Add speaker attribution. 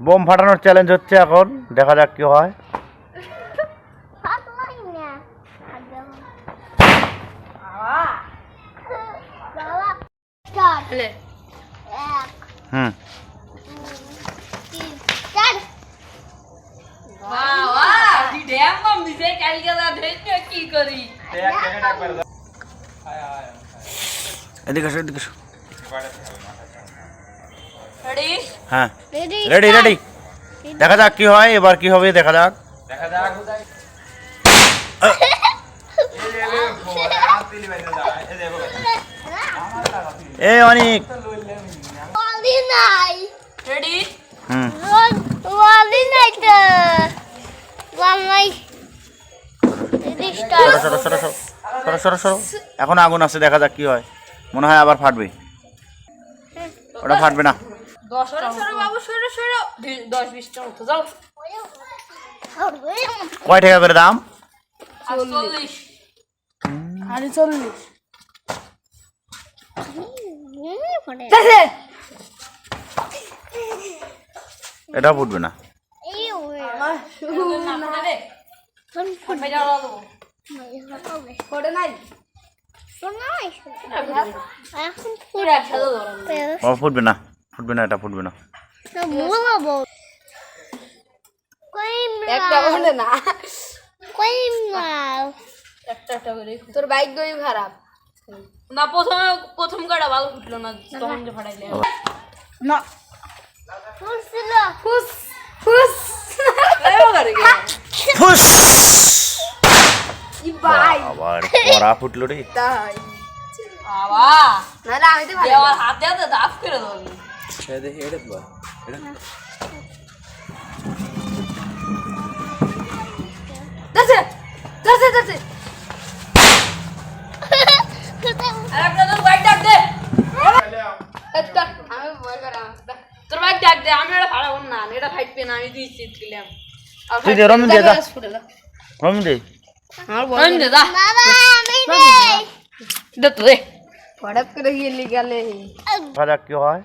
Speaker 1: Bomb ফাটানোর challenge হচ্ছে এখন দেখা যাক কি হয়। হুম। এদিকে এদিকে হ্যাঁ।
Speaker 2: রেডি
Speaker 1: রেডি দেখা যাক কি হয় এবার কি হবে দেখা যাক। এ অনিক।
Speaker 2: ওয়ালি নাই।
Speaker 3: রেডি
Speaker 1: হুম। সরো সরো সরো সরো। সরো সরো সরো। এখন আগুন আছে দেখা যাক কি হয়। মনে হয় আবার ফাটবে। ওটা ফাটবে না।
Speaker 3: সরো সরো বাবু সরো সরো। দুই- দশ বিশটা মতো যাও।
Speaker 1: কয় টাকা করে দাম?
Speaker 3: আর চল্লিশ।
Speaker 4: আরে চল্লিশ।
Speaker 1: এটা ফুটবে না। ফুটবে না। ফুটবে না এটা ফুটবে না।
Speaker 2: মোলাবো
Speaker 4: একটা করে না।
Speaker 3: একটা একটা করে
Speaker 4: তোর বাইক গই খারাপ।
Speaker 3: না প্রথমে প্রথম কাটা ভালো ফুটলো না তখন যে ফাটাইলে?
Speaker 4: না।
Speaker 2: ফুসছিল
Speaker 4: ফুস ফুস
Speaker 1: ফুস। আবার কড়া ফুটলো রে।
Speaker 4: তাই।
Speaker 3: বাবা।
Speaker 4: না আমি তো ভালো
Speaker 3: হাতে হাতে দাফ করে দেবো
Speaker 4: দাসে দাসে দাসে
Speaker 3: আর একটা তোর বাইক ডাক দে
Speaker 4: একটা আমি ভয় করা
Speaker 3: তোর বাইক ডাক দে আমি এটা ফাড়াবো না এটা ফাইটবে না আমি দুই সিট দিলাম
Speaker 1: তুই দে রমিন দে যা রমিন দে
Speaker 4: আমার
Speaker 3: রহিম দে যা
Speaker 2: বাবা আমি নেই
Speaker 3: দে তো দে
Speaker 4: হঠাৎ করে গিয়ে লিগালে
Speaker 1: দেখা যাক কি হয়